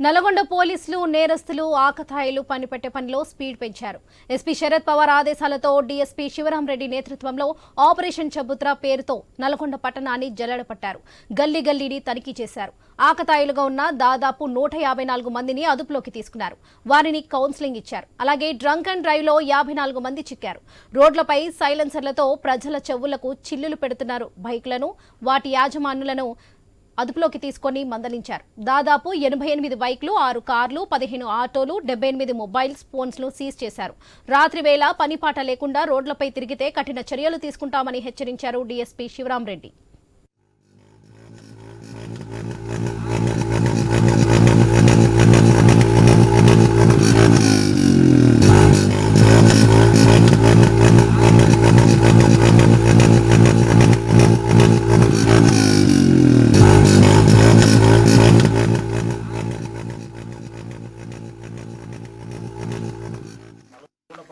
నల్గొండ పోలీసులు నేరస్తులు ఆకతాయిలు పనిపెట్టే పనిలో స్పీడ్ పెంచారు. ఎస్పీ శరద్ పవార్ ఆదేశాలతో డీఎస్పీ శివరాంరెడ్డి నేతృత్వంలో ఆపరేషన్ చబుత్రా పేరుతో నల్గొండ పట్టణాన్ని జల్లడపట్టారు. గల్లీ గల్లీని తనిఖీ చేశారు. ఆకతాయిలుగా ఉన్న దాదాపు నూట యాభై నాలుగు మందిని అదుపులోకి తీసుకున్నారు. వారిని కౌన్సిలింగ్ ఇచ్చారు. అలాగే డ్రంక్ అండ్ డ్రైవ్లో యాభై నాలుగు మంది చిక్కారు. రోడ్లపై సైలెన్సర్లతో ప్రజల చెవులకు చిల్లులు పెడుతున్నారు బైక్లను. వాటి యాజమానులను అదుపులోకి తీసుకొని మందలించారు. దాదాపు ఎనభై ఎనిమిది బైక్లు ఆరు కార్లు పదిహేను ఆటోలు డెబ్బై ఎనిమిది మొబైల్ ఫోన్స్ను సీజ్ చేశారు. రాత్రి వేళ పనిపాట లేకుండా రోడ్లపై తిరిగితే కఠిన చర్యలు తీసుకుంటామని హెచ్చరించారు డీఎస్పీ శివరాంరెడ్డి రెడ్డి.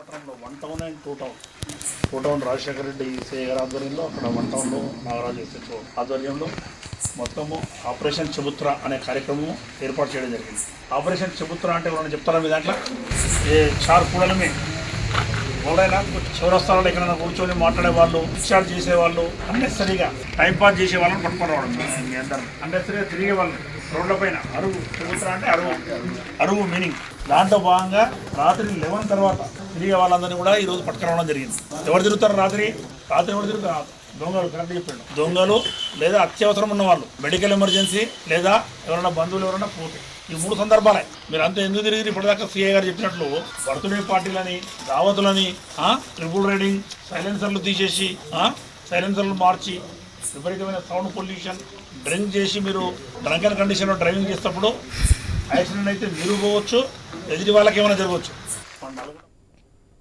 పట్టణంలో one town and two town two town Rajasekhara Reddy EC గారి ఆధ్వర్యంలో అక్కడ వన్ టౌన్లో నాగరాజు ఎస్ఎస్ఓ ఆధ్వర్యంలో మొత్తము ఆపరేషన్ చబుత్ర అనే కార్యక్రమం ఏర్పాటు చేయడం జరిగింది. ఆపరేషన్ చబుత్ర అంటే ఎవరైనా చెప్తారా మీ దాంట్లో? ఏ చార్ కూడలమే. ఎవరైనా చౌరస్తాలో ఎక్కడైనా కూర్చొని మాట్లాడే వాళ్ళు డిశ్చార్జ్ చేసేవాళ్ళు అన్నెసరిగా టైం పాస్ చేసే వాళ్ళని పట్టుకొని రావడం. మీ అందరు అన్నెసరీగా తిరిగే వాళ్ళు రోడ్లపైన అరువు చబుత్ర అంటే అరువు. అరువు మీనింగ్ దాంట్లో భాగంగా రాత్రి లెవెన్ తర్వాత తిరిగే వాళ్ళందరినీ కూడా ఈరోజు పట్టుకురావడం జరిగింది. ఎవరు తిరుగుతారు రాత్రి? రాత్రి ఎవరు తిరుగుతారు? దొంగలు కరెక్ట్ చెప్పాడు. దొంగలు లేదా అత్యవసరం ఉన్న వాళ్ళు మెడికల్ ఎమర్జెన్సీ లేదా ఎవరైనా బంధువులు ఎవరైనా పోతే. ఈ మూడు సందర్భాలే. మీరు అంతా ఎందుకు తిరిగి ఇప్పటిదాకా సీఏ గారు చెప్పినట్లు బర్త్డే పార్టీలని దావతులని ట్రిపుల్ రైడింగ్ సైలెన్సర్లు తీసేసి సైలెన్సర్లు మార్చి విపరీతమైన సౌండ్ పొల్యూషన్ డ్రింక్ చేసి మీరు డ్రంక్ అండ్ కండిషన్లో డ్రైవింగ్ చేసేటప్పుడు యాక్సిడెంట్ అయితే మీరు పోవచ్చు ఎదుటి వాళ్ళకి ఏమైనా జరగవచ్చు.